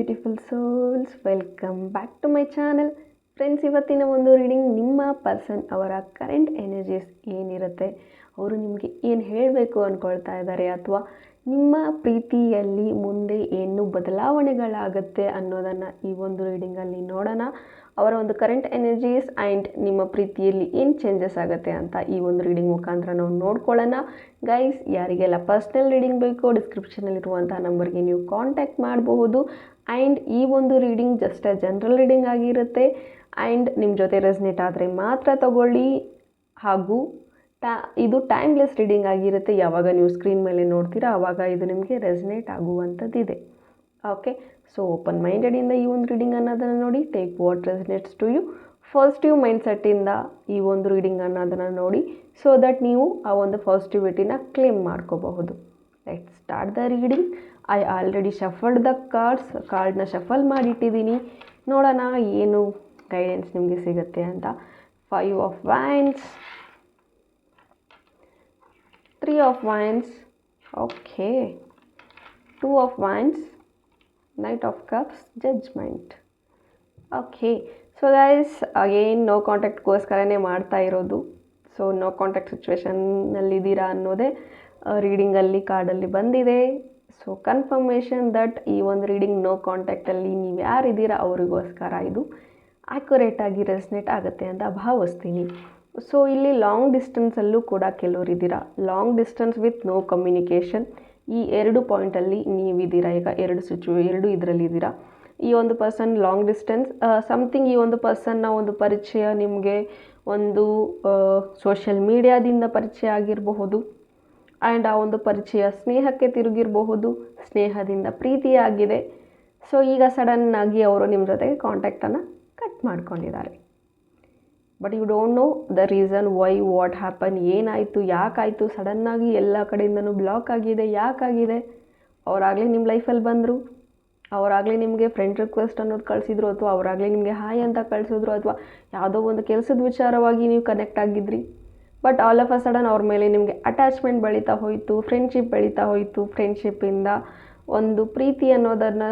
Beautiful souls welcome back to my channel friends ಇವತ್ತಿನ ಒಂದು reading ನಿಮ್ಮ ಪರ್ಸನ್ ಅವರ ಕರೆಂಟ್ ಎನರ್ಜೀಸ್ ಏನಿರುತ್ತೆ? ಅವರು ನಿಮಗೆ ಏನು ಹೇಳಬೇಕು ಅಂದ್ಕೊಳ್ತಾ ಇದ್ದಾರೆ ಅಥವಾ ನಿಮ್ಮ ಪ್ರೀತಿಯಲ್ಲಿ ಮುಂದೆ ಏನು ಬದಲಾವಣೆಗಳಾಗುತ್ತೆ ಅನ್ನೋದನ್ನು ಈ ಒಂದು ರೀಡಿಂಗಲ್ಲಿ ನೋಡೋಣ. ಅವರ ಒಂದು ಕರೆಂಟ್ ಎನರ್ಜೀಸ್ ಆ್ಯಂಡ್ ನಿಮ್ಮ ಪ್ರೀತಿಯಲ್ಲಿ ಏನು ಚೇಂಜಸ್ ಆಗುತ್ತೆ ಅಂತ ಈ ಒಂದು ರೀಡಿಂಗ್ ಮುಖಾಂತರ ನಾವು ನೋಡ್ಕೊಳ್ಳೋಣ. ಗೈಸ್ ಯಾರಿಗೆಲ್ಲ ಪರ್ಸ್ನಲ್ ರೀಡಿಂಗ್ ಬೇಕೋ ಡಿಸ್ಕ್ರಿಪ್ಷನಲ್ಲಿರುವಂಥ ನಂಬರ್ಗೆ ನೀವು ಕಾಂಟ್ಯಾಕ್ಟ್ ಮಾಡಬಹುದು. ಆ್ಯಂಡ್ ಈ ಒಂದು ರೀಡಿಂಗ್ ಜಸ್ಟ್ ಜನರಲ್ ರೀಡಿಂಗ್ ಆಗಿರುತ್ತೆ. ಆ್ಯಂಡ್ ನಿಮ್ಮ ಜೊತೆ ರೆಸ್ನೇಟ್ ಆದರೆ ಮಾತ್ರ ತಗೊಳ್ಳಿ. ಹಾಗೂ ಟಾ ಇದು ಟೈಮ್ಲೆಸ್ ರೀಡಿಂಗ್ ಆಗಿರುತ್ತೆ. ಯಾವಾಗ ನೀವು ಸ್ಕ್ರೀನ್ ಮೇಲೆ ನೋಡ್ತೀರಾ ಆವಾಗ ಇದು ನಿಮಗೆ ರೆಸ್ನೇಟ್ ಆಗುವಂಥದ್ದಿದೆ. ಓಕೆ ಸೊ ಓಪನ್ ಮೈಂಡೆಡಿಂದ ಈ ಒಂದು ರೀಡಿಂಗ್ ಅನ್ನೋದನ್ನು ನೋಡಿ take what resonates to you positive ಮೈಂಡ್ಸೆಟ್ಟಿಂದ ಈ ಒಂದು ರೀಡಿಂಗ್ ಅನ್ನೋದನ್ನು ನೋಡಿ ಸೊ ದಟ್ ನೀವು ಆ ಒಂದು ಪಾಸಿಟಿವಿಟಿನ ಕ್ಲೇಮ್ ಮಾಡ್ಕೋಬಹುದು. Let start the reading I already shuffled the cards ಕಾರ್ಡ್ನ ಶಫಲ್ ಮಾಡಿಟ್ಟಿದ್ದೀನಿ. ನೋಡೋಣ ಏನು ಗೈಡೆನ್ಸ್ ನಿಮಗೆ ಸಿಗುತ್ತೆ ಅಂತ. Five of wands three of wands okay two of wands knight of cups judgement okay so guys again no ಕಾಂಟ್ಯಾಕ್ಟ್ಗೋಸ್ಕರನೇ ಮಾಡ್ತಾ ಇರೋದು. ಸೊ ನೋ ಕಾಂಟ್ಯಾಕ್ಟ್ ಸಿಚುವೇಶನ್ನಲ್ಲಿದ್ದೀರಾ ಅನ್ನೋದೇ ರೀಡಿಂಗಲ್ಲಿ ಕಾರ್ಡಲ್ಲಿ ಬಂದಿದೆ. ಸೊ ಕನ್ಫರ್ಮೇಷನ್ ದಟ್ ಈ ಒಂದು ರೀಡಿಂಗ್ ನೋ ಕಾಂಟ್ಯಾಕ್ಟಲ್ಲಿ ನೀವು ಯಾರಿದ್ದೀರಾ, ಅವರಿಗೋಸ್ಕರ ಇದು ಆ್ಯಕ್ಯುರೇಟಾಗಿ ರೆಸ್ನೇಟ್ ಆಗುತ್ತೆ ಅಂತ ಭಾವಿಸ್ತೀನಿ. ಸೊ ಇಲ್ಲಿ ಲಾಂಗ್ ಡಿಸ್ಟೆನ್ಸಲ್ಲೂ ಕೂಡ ಕೆಲವರು ಇದ್ದೀರಾ? Long distance with no communication ಈ ಎರಡು ಪಾಯಿಂಟಲ್ಲಿ ನೀವಿದ್ದೀರಾ? ಈಗ ಎರಡು ಸಿಚು ಎರಡು ಇದರಲ್ಲಿ ಇದ್ದೀರಾ? ಈ ಒಂದು ಪರ್ಸನ್ ಲಾಂಗ್ ಡಿಸ್ಟೆನ್ಸ್ ಸಮಥಿಂಗ್ ಈ ಒಂದು ಪರ್ಸನ್ನ ಒಂದು ಪರಿಚಯ ನಿಮಗೆ ಒಂದು ಸೋಷಿಯಲ್ ಮೀಡಿಯಾದಿಂದ ಪರಿಚಯ ಆಗಿರಬಹುದು. ಆ್ಯಂಡ್ ಆ ಒಂದು ಪರಿಚಯ ಸ್ನೇಹಕ್ಕೆ ತಿರುಗಿರಬಹುದು, ಸ್ನೇಹದಿಂದ ಪ್ರೀತಿಯಾಗಿದೆ. ಸೊ ಈಗ ಸಡನ್ನಾಗಿ ಅವರು ನಿಮ್ಮ ಜೊತೆಗೆ ಕಾಂಟ್ಯಾಕ್ಟನ್ನು ಕಟ್ ಮಾಡ್ಕೊಂಡಿದ್ದಾರೆ. But you don't know the reason why what happen ಏನಾಯಿತು, ಯಾಕಾಯಿತು ಸಡನ್ನಾಗಿ ಎಲ್ಲ ಕಡೆಯಿಂದನೂ ಬ್ಲಾಕ್ ಆಗಿದೆ, ಯಾಕಾಗಿದೆ? ಅವರಾಗಲೇ ನಿಮ್ಮ ಲೈಫಲ್ಲಿ ಬಂದರು? ಅವರಾಗಲೇ ನಿಮಗೆ ಫ್ರೆಂಡ್ ರಿಕ್ವೆಸ್ಟ್ ಅನ್ನೋದು ಕಳಿಸಿದ್ರು ಅಥವಾ ಅವರಾಗಲೇ ನಿಮಗೆ ಹಾಯ್ ಅಂತ ಕಳಿಸಿದ್ರು ಅಥವಾ ಯಾವುದೋ ಒಂದು ಕೆಲಸದ ವಿಚಾರವಾಗಿ ನೀವು connect ಆಗಿದ್ರಿ? But all of a sudden ಅವ್ರ ಮೇಲೆ ನಿಮಗೆ ಅಟ್ಯಾಚ್ಮೆಂಟ್ ಬೆಳೀತಾ ಹೋಯಿತು ಫ್ರೆಂಡ್ಶಿಪ್ ಬೆಳೀತಾ ಹೋಯಿತು ಫ್ರೆಂಡ್ಶಿಪ್ಪಿಂದ ಒಂದು ಪ್ರೀತಿ ಅನ್ನೋದನ್ನು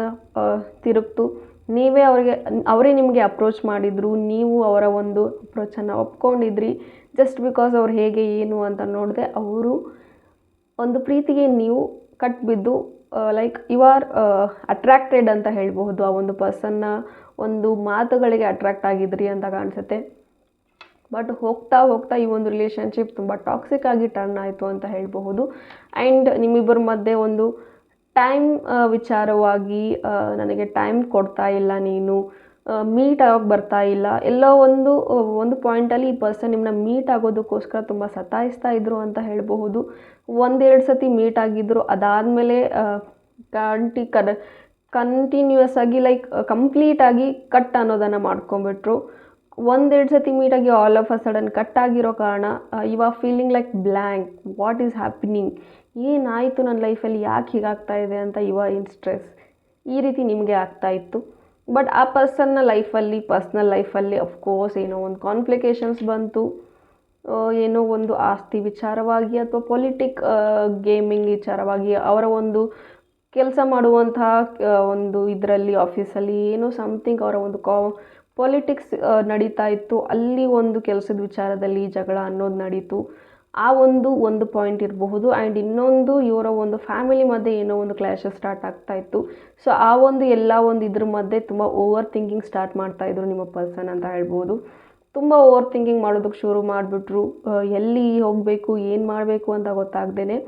ತಿರುಗ್ತು. ನೀವೇ ಅವರಿಗೆ, ಅವರೇ ನಿಮಗೆ ಅಪ್ರೋಚ್ ಮಾಡಿದರು, ನೀವು ಅವರ ಒಂದು ಅಪ್ರೋಚನ್ನು ಒಪ್ಕೊಂಡಿದ್ರಿ. ಜಸ್ಟ್ ಬಿಕಾಸ್ ಅವ್ರು ಹೇಗೆ, ಏನು ಅಂತ ನೋಡಿದೆ, ಅವರು ಒಂದು ಪ್ರೀತಿಗೆ ನೀವು ಕಟ್ಬಿದ್ದು ಲೈಕ್ ಯು ಆರ್ ಅಟ್ರ್ಯಾಕ್ಟೆಡ್ ಅಂತ ಹೇಳಬಹುದು. ಆ ಒಂದು ಪರ್ಸನ್ನ ಒಂದು ಮಾತುಗಳಿಗೆ ಅಟ್ರ್ಯಾಕ್ಟ್ ಆಗಿದ್ರಿ ಅಂತ ಕಾಣಿಸುತ್ತೆ. ಬಟ್ ಹೋಗ್ತಾ ಹೋಗ್ತಾ ಈ ಒಂದು ರಿಲೇಷನ್ಶಿಪ್ ತುಂಬ ಟಾಕ್ಸಿಕ್ ಆಗಿ ಟರ್ನ್ ಆಯಿತು ಅಂತ ಹೇಳಬಹುದು. ಆ್ಯಂಡ್ ನಿಮ್ಮಿಬ್ಬರ ಮಧ್ಯೆ ಒಂದು ಟೈಮ್ ವಿಚಾರವಾಗಿ ನನಗೆ ಟೈಮ್ ಕೊಡ್ತಾ ಇಲ್ಲ ನೀನು ಮೀಟ್ ಆಗೋಕ್ಕೆ ಬರ್ತಾ ಇಲ್ಲ. ಎಲ್ಲೋ ಒಂದು ಒಂದು ಪಾಯಿಂಟಲ್ಲಿ ಈ ಪರ್ಸನ್ ನಿಮ್ಮನ್ನ ಮೀಟ್ ಆಗೋದಕ್ಕೋಸ್ಕರ ತುಂಬ ಸತಾಯಿಸ್ತಾ ಇದ್ರು ಅಂತ ಹೇಳಬಹುದು. ಒಂದೆರಡು ಸತಿ ಮೀಟ್ ಆಗಿದ್ದರು ಅದಾದಮೇಲೆ ಕಂಟಿ ಕರ್ ಕಂಟಿನ್ಯೂಯಸ್ ಆಗಿ ಲೈಕ್ ಕಂಪ್ಲೀಟಾಗಿ ಕಟ್ ಅನ್ನೋದನ್ನು ಮಾಡ್ಕೊಂಬಿಟ್ರು ಒಂದೆರಡು ಸತಿ ಮೀಟಾಗಿ all of a sudden cut ಆಗಿರೋ ಕಾರಣ ಇವ feeling like blank what is happening ಏನಾಯಿತು ನನ್ನ ಲೈಫಲ್ಲಿ ಯಾಕೆ ಹೀಗಾಗ್ತಾ ಇದೆ ಅಂತ ಇವ ಇನ್ ಸ್ಟ್ರೆಸ್ ಈ ರೀತಿ ನಿಮಗೆ ಆಗ್ತಾ ಇತ್ತು. ಬಟ್ ಆ ಪರ್ಸನ್ನ ಲೈಫಲ್ಲಿ ಪರ್ಸ್ನಲ್ ಲೈಫಲ್ಲಿ ಅಫ್ಕೋರ್ಸ್ ಏನೋ ಒಂದು ಕಾಂಪ್ಲಿಕೇಶನ್ಸ್ ಬಂತು. ಏನೋ ಒಂದು ಆಸ್ತಿ ವಿಚಾರವಾಗಿ ಅಥವಾ ಪೊಲಿಟಿಕ್ ಗೇಮಿಂಗ್ ವಿಚಾರವಾಗಿ ಅವರ ಒಂದು ಕೆಲಸ ಮಾಡುವಂತಹ ಒಂದು ಇದರಲ್ಲಿ ಆಫೀಸಲ್ಲಿ ಏನೋ ಸಮಥಿಂಗ್ ಅವರ ಒಂದು ಕಾ ಪೊಲಿಟಿಕ್ಸ್ ನಡೀತಾ ಇತ್ತು. ಅಲ್ಲಿ ಒಂದು ಕೆಲಸದ ವಿಚಾರದಲ್ಲಿ ಜಗಳ ಅನ್ನೋದು ನಡೀತು. ಆ ಒಂದು ಒಂದು ಪಾಯಿಂಟ್ ಇರಬಹುದು. ಆ್ಯಂಡ್ ಇನ್ನೊಂದು, ಇವರ ಒಂದು ಫ್ಯಾಮಿಲಿ ಮಧ್ಯೆ ಏನೋ ಒಂದು ಕ್ಲ್ಯಾಶಸ್ ಸ್ಟಾರ್ಟ್ ಆಗ್ತಾ ಇತ್ತು. ಸೊ ಆ ಒಂದು, ಎಲ್ಲ ಒಂದು ಇದ್ರ ಮಧ್ಯೆ ತುಂಬ ಓವರ್ ಥಿಂಕಿಂಗ್ ಸ್ಟಾರ್ಟ್ ಮಾಡ್ತಾಯಿದ್ರು ನಿಮ್ಮ ಪರ್ಸನ್ ಅಂತ ಹೇಳ್ಬೋದು. ತುಂಬ ಓವರ್ ಥಿಂಕಿಂಗ್ ಮಾಡೋದಕ್ಕೆ ಶುರು ಮಾಡಿಬಿಟ್ರು. ಎಲ್ಲಿ ಹೋಗಬೇಕು, ಏನು ಮಾಡಬೇಕು ಅಂತ ಗೊತ್ತಾಗ್ದೇ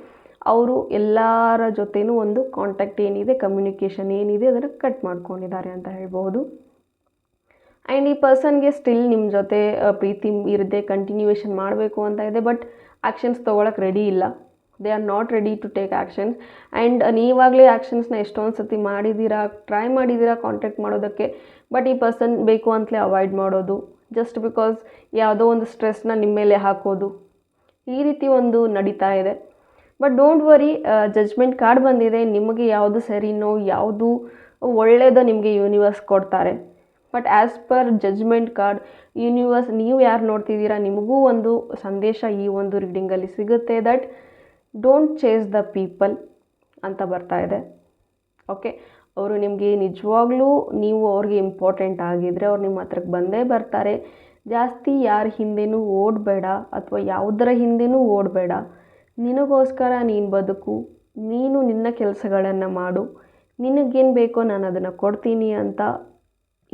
ಅವರು ಎಲ್ಲರ ಜೊತೆನೂ ಒಂದು ಕಾಂಟ್ಯಾಕ್ಟ್ ಏನಿದೆ ಕಮ್ಯುನಿಕೇಷನ್ ಏನಿದೆ, ಅದನ್ನು ಕಟ್ ಮಾಡ್ಕೊಂಡಿದ್ದಾರೆ ಅಂತ ಹೇಳ್ಬೋದು. ಆ್ಯಂಡ್ ಈ ಪರ್ಸನ್ಗೆ ಸ್ಟಿಲ್ ನಿಮ್ಮ ಜೊತೆ ಪ್ರೀತಿ ಇರದೆ ಕಂಟಿನ್ಯೂಯೇಷನ್ ಮಾಡಬೇಕು ಅಂತ ಇದೆ ಬಟ್ ಆ್ಯಕ್ಷನ್ಸ್ ತೊಗೊಳಕ್ಕೆ ರೆಡಿ ಇಲ್ಲ. They are not ready to take actions and ನೀವಾಗಲೇ ಆ್ಯಕ್ಷನ್ಸ್ನ ಎಷ್ಟೊಂದು ಸತಿ ಮಾಡಿದ್ದೀರಾ ಟ್ರೈ ಮಾಡಿದ್ದೀರಾ ಕಾಂಟ್ಯಾಕ್ಟ್ ಮಾಡೋದಕ್ಕೆ ಬಟ್ ಈ ಪರ್ಸನ್ ಬೇಕು ಅಂತಲೇ ಅವಾಯ್ಡ್ ಮಾಡೋದು. ಜಸ್ಟ್ ಬಿಕಾಸ್ ಯಾವುದೋ ಒಂದು ಸ್ಟ್ರೆಸ್ನ ನಿಮ್ಮ ಮೇಲೆ ಹಾಕೋದು. ಈ ರೀತಿ ಒಂದು ನಡೀತಾ ಇದೆ. But don't worry judgement card ಬಂದಿದೆ. ನಿಮಗೆ ಯಾವುದು ಸರಿನೋ, ಯಾವುದು ಒಳ್ಳೆಯದೋ ನಿಮಗೆ ಯೂನಿವರ್ಸ್ ಕೊಡ್ತಾರೆ. But as per judgement card universe ನೀವು ಯಾರು ನೋಡ್ತಿದ್ದೀರಾ, ನಿಮಗೂ ಒಂದು ಸಂದೇಶ ಈ ಒಂದು ರೀಡಿಂಗಲ್ಲಿ ಸಿಗುತ್ತೆ that don't chase the people ಅಂತ ಬರ್ತಾ ಇದೆ. ಓಕೆ ಅವರು ನಿಮಗೆ ನಿಜವಾಗ್ಲೂ ನೀವು ಅವ್ರಿಗೆ ಇಂಪಾರ್ಟೆಂಟ್ ಆಗಿದ್ದರೆ ಅವ್ರು ನಿಮ್ಮ ಹತ್ರಕ್ಕೆ ಬಂದೇ ಬರ್ತಾರೆ. ಜಾಸ್ತಿ ಯಾರ ಹಿಂದೆನೂ ಓಡಬೇಡ ಅಥವಾ ಯಾವುದರ ಹಿಂದೆನೂ ಓಡಬೇಡ. ನಿನಗೋಸ್ಕರ ನೀನು ಬದುಕು, ನೀನು ನಿನ್ನ ಕೆಲಸಗಳನ್ನು ಮಾಡು, ನಿನಗೇನು ಬೇಕೋ ನಾನು ಅದನ್ನು ಕೊಡ್ತೀನಿ ಅಂತ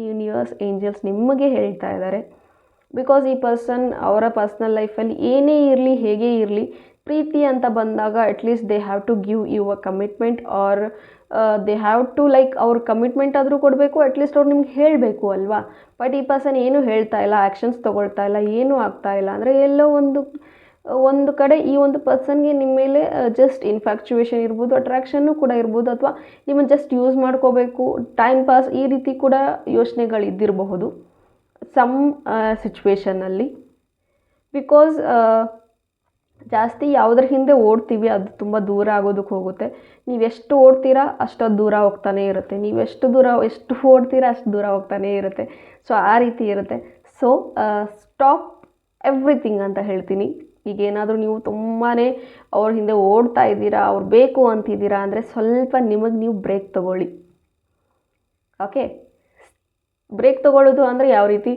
ಯೂನಿವರ್ಸ್ ಏಂಜಲ್ಸ್ ನಿಮಗೆ ಹೇಳ್ತಾ ಇದ್ದಾರೆ. ಬಿಕಾಸ್ ಈ ಪರ್ಸನ್ ಅವರ ಪರ್ಸ್ನಲ್ ಲೈಫಲ್ಲಿ ಏನೇ ಇರಲಿ, ಹೇಗೆ ಇರಲಿ, ಪ್ರೀತಿ ಅಂತ ಬಂದಾಗ at least they have to give you a commitment or they have to like ಅವ್ರ ಕಮಿಟ್ಮೆಂಟ್ ಆದರೂ ಕೊಡಬೇಕು ಅಟ್ಲೀಸ್ಟ್ ಅವ್ರು ನಿಮ್ಗೆ ಹೇಳಬೇಕು ಅಲ್ವಾ? ಬಟ್ ಈ ಪರ್ಸನ್ ಏನೂ ಹೇಳ್ತಾ ಇಲ್ಲ ಆ್ಯಕ್ಷನ್ಸ್ ತೊಗೊಳ್ತಾ ಇಲ್ಲ, ಏನೂ ಆಗ್ತಾ ಇಲ್ಲ, ಅಂದರೆ ಎಲ್ಲೋ ಒಂದು ಒಂದು ಕಡೆ ಈ ಒಂದು ಪರ್ಸನ್ಗೆ ನಿಮ್ಮ ಮೇಲೆ ಜಸ್ಟ್ ಇನ್ಫ್ಯಾಕ್ಚುಯೇಷನ್ ಇರ್ಬೋದು ಅಟ್ರಾಕ್ಷನ್ನು ಕೂಡ ಇರ್ಬೋದು, ಅಥವಾ ನಿಮ್ಮನ್ನು ಜಸ್ಟ್ ಯೂಸ್ ಮಾಡ್ಕೋಬೇಕು ಟೈಮ್ ಪಾಸ್ ಈ ರೀತಿ ಕೂಡ ಯೋಚನೆಗಳಿದ್ದಿರಬಹುದು ಸಮ್ ಸಿಚುವೇಷನಲ್ಲಿ ಬಿಕಾಸ್ ಜಾಸ್ತಿ ಯಾವುದ್ರ ಹಿಂದೆ ಓಡ್ತೀವಿ, ಅದು ತುಂಬ ದೂರ ಆಗೋದಕ್ಕೆ ಹೋಗುತ್ತೆ. ನೀವು ಎಷ್ಟು ಓಡ್ತೀರಾ ಅಷ್ಟು ದೂರ ಹೋಗ್ತಾನೆ ಇರುತ್ತೆ. ನೀವು ಎಷ್ಟು ದೂರ, ಎಷ್ಟು ಓಡ್ತೀರಾ, ಅಷ್ಟು ದೂರ ಹೋಗ್ತಾನೆ ಇರುತ್ತೆ. ಸೊ ಆ ರೀತಿ ಇರುತ್ತೆ. ಸೊ ಸ್ಟಾಪ್ ಎವ್ರಿಥಿಂಗ್ ಅಂತ ಹೇಳ್ತೀನಿ. ಈಗ ಏನಾದರೂ ನೀವು ತುಂಬಾ ಅವ್ರ ಹಿಂದೆ ಓಡ್ತಾ ಇದ್ದೀರಾ, ಅವ್ರು ಬೇಕು ಅಂತಿದ್ದೀರಾ ಅಂದರೆ ಸ್ವಲ್ಪ ನಿಮಗೆ ನೀವು ಬ್ರೇಕ್ ತೊಗೊಳ್ಳಿ. ಓಕೆ ಬ್ರೇಕ್ ತೊಗೊಳ್ಳೋದು ಅಂದರೆ ಯಾವ ರೀತಿ?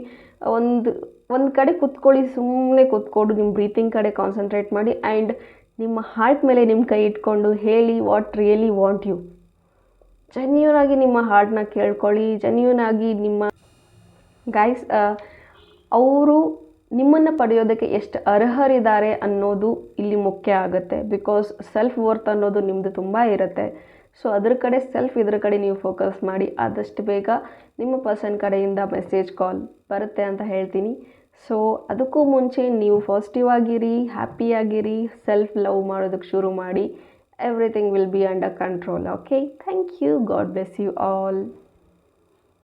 ಒಂದು ಒಂದು ಕಡೆ ಕೂತ್ಕೊಳ್ಳಿ ಸುಮ್ಮನೆ ಕೂತ್ಕೊಂಡು ನಿಮ್ಮ ಬ್ರೀತಿಂಗ್ ಕಡೆ ಕಾನ್ಸಂಟ್ರೇಟ್ ಮಾಡಿ ಆ್ಯಂಡ್ ನಿಮ್ಮ ಹಾರ್ಟ್ ಮೇಲೆ ನಿಮ್ಮ ಕೈ ಇಟ್ಕೊಂಡು ಹೇಳಿ what really want you genuine ಆಗಿ ನಿಮ್ಮ ಹಾರ್ಟ್ನ ಕೇಳ್ಕೊಳ್ಳಿ ಜೆನ್ಯೂನ್ ಆಗಿ ನಿಮ್ಮ ಗೈಸ್ ಅವರು ನಿಮ್ಮನ್ನು ಪಡೆಯೋದಕ್ಕೆ ಎಷ್ಟು ಅರ್ಹರಿದ್ದಾರೆ ಅನ್ನೋದು ಇಲ್ಲಿ ಮುಖ್ಯ ಆಗುತ್ತೆ. ಬಿಕಾಸ್ ಸೆಲ್ಫ್ ವರ್ತ್ ಅನ್ನೋದು ನಿಮ್ಮದು ತುಂಬ ಇರುತ್ತೆ. ಸೊ ಅದ್ರ ಕಡೆ ಸೆಲ್ಫ್ ಇದ್ರ ಕಡೆ ನೀವು ಫೋಕಸ್ ಮಾಡಿ, ಆದಷ್ಟು ಬೇಗ ನಿಮ್ಮ ಪರ್ಸನ್ ಕಡೆಯಿಂದ ಮೆಸೇಜ್ ಕಾಲ್ ಬರುತ್ತೆ ಅಂತ ಹೇಳ್ತೀನಿ. ಸೊ ಅದಕ್ಕೂ ಮುಂಚೆ ನೀವು ಪಾಸಿಟಿವ್ ಆಗಿರಿ ಹ್ಯಾಪಿಯಾಗಿರಿ ಸೆಲ್ಫ್ ಲವ್ ಮಾಡೋದಕ್ಕೆ ಶುರು ಮಾಡಿ everything will be under control okay thank you God bless you all